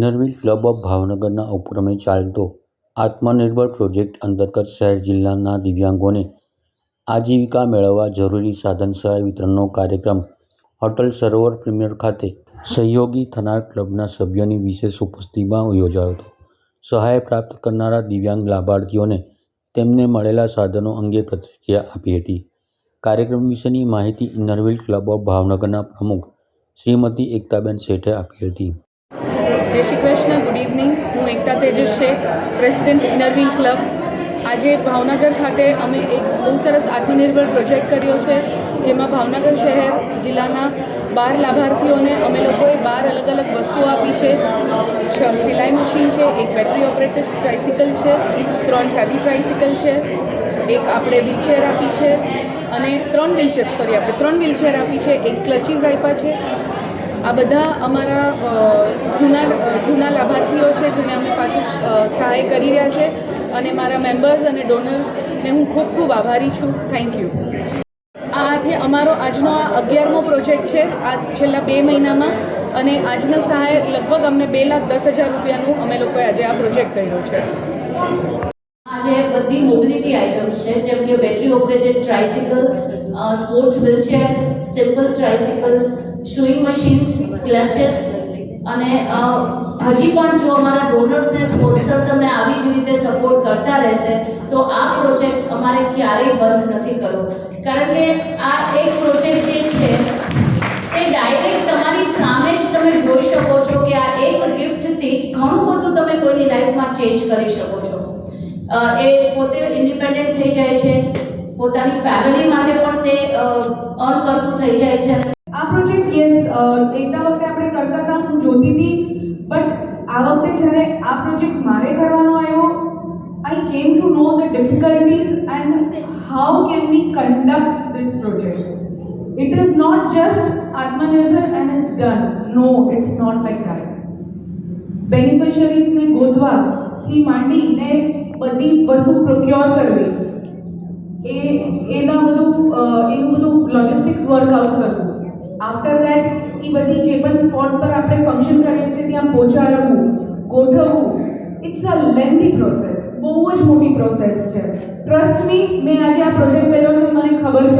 નરવી club of ભાવનગરના ઉપક્રમે ચાલતો આત્મનિર્ભર પ્રોજેક્ટ અંતર્ગત શહેર જિલ્લાના દિવ્યાંગોને આજીવિકા મેળવવા જરૂરી સાધન સહાય વિતરણનો કાર્યક્રમ હોટલ સરોવર પ્રીમિયર ખાતે સહયોગી થનાર ક્લબના સભ્યોની વિશેષ ઉપસ્થિતિમાં યોજાયો હતો. સહાય પ્રાપ્ત કરનારા દિવ્યાંગ લાભાર્થીઓને તેમને મળેલા સાધનો અંગે પ્રતિક્રિયા આપી હતી. કાર્યક્રમ વિશેની માહિતી ઇનરવ્હીલ ક્લબ ઓફ ભાવનગરના પ્રમુખ શ્રીમતી એકતાબેન શેઠે આપી હતી. જય શ્રી કૃષ્ણ ગુડ ઇવનિંગ હું Ekta Tejas Shaikh president Inner Wheel club આજે ભાવનગર ખાતે અમે એક બહુ સરસ આત્મનિર્ભર પ્રોજેક્ટ કર્યો છે, જેમાં ભાવનગર શહેર, જિલ્લાના બાર લાભાર્થીઓને અમે લોકોએ બાર અલગ અલગ વસ્તુઓ આપી છે. છ સિલાઈ મશીન છે, એક બેટરી ઓપરેટેડ ટ્રાઇસિકલ છે, ત્રણ સાદી ટ્રાઇસિકલ છે, એક આપણે વ્હીલચેર આપી છે, અને ત્રણ વ્હીલચેર સોરી આપણે ત્રણ વ્હીલચેર આપી છે, એક ક્લચીસ આપ્યા છે. આ બધા અમારા જૂના જૂના લાભાર્થીઓ છે જેને અમે પાછું સહાય કરી રહ્યા છે અને મારા મેમ્બર્સ અને ડોનર્સને હું ખૂબ ખૂબ આભારી છું. થેન્ક યુ આ આજે અમારો આજનો આ અગિયારમો પ્રોજેક્ટ છે, આ છેલ્લા બે મહિનામાં અને આજનો સહાય લગભગ અમને બે લાખ દસ હજાર રૂપિયાનું અમે લોકોએ આજે આ પ્રોજેક્ટ કર્યો છે. આજે બધી મોબિલિટી આઇટમ્સ છે, જેમ કે battery operated tricycle sports wheelchair simple tricycles sewing machines clutches અને હજી પણ જો અમારા ડોનર્સ ને સ્પોન્સર્સ અમને આવી જ રીતે સપોર્ટ કરતા રહેશે, તો આ પ્રોજેક્ટ અમારે ક્યારેય બંધ નથી કરવો. કારણ કે આ એક પ્રોજેક્ટ જે છે, એ ડાયરેક્ટ તમારી સામે જ તમે જોઈ શકો છો કે આ એક ગિફ્ટથી ઘણું બધું તમે કોઈની લાઈફમાં ચેન્જ કરી શકો છો. એ પોતે ઇન્ડિપેન્ડન્ટ થઈ જાય છે, પોતાની ફેમિલી માટે પણ તે અર્ન કરતું થઈ જાય છે. આ પ્રોજેક્ટ યસ એકતા વખતે આપણે કરતા હતા, હું જોતી હતી. બટ આ વખતે જ્યારે આ પ્રોજેક્ટ મારે કરવાનો આવ્યો I came to know the difficulties and how can we conduct this project it is not just Atmanirbhar and it's done no it's not like that બેનિફિશરીઝને ગોતવાથી માંડીને બધી વસ્તુ પ્રોક્યોર કરવી, એ, એના બધું અ, એનું બધું લોજિસ્ટિક્સ વર્કઆઉટ કરવું આફ્ટર દેટ એ બધી જે પણ સ્પોટ પર આપણે ફંક્શન કરીએ છીએ, ત્યાં પહોંચાડવું, ગોઠવવું. ઇટ્સ અ લેન્ધી પ્રોસેસ બહુ જ મોટી પ્રોસેસ છે. ટ્રસ્ટ મી મેં આજે આ પ્રોજેક્ટ કર્યો છે મને ખબર છે.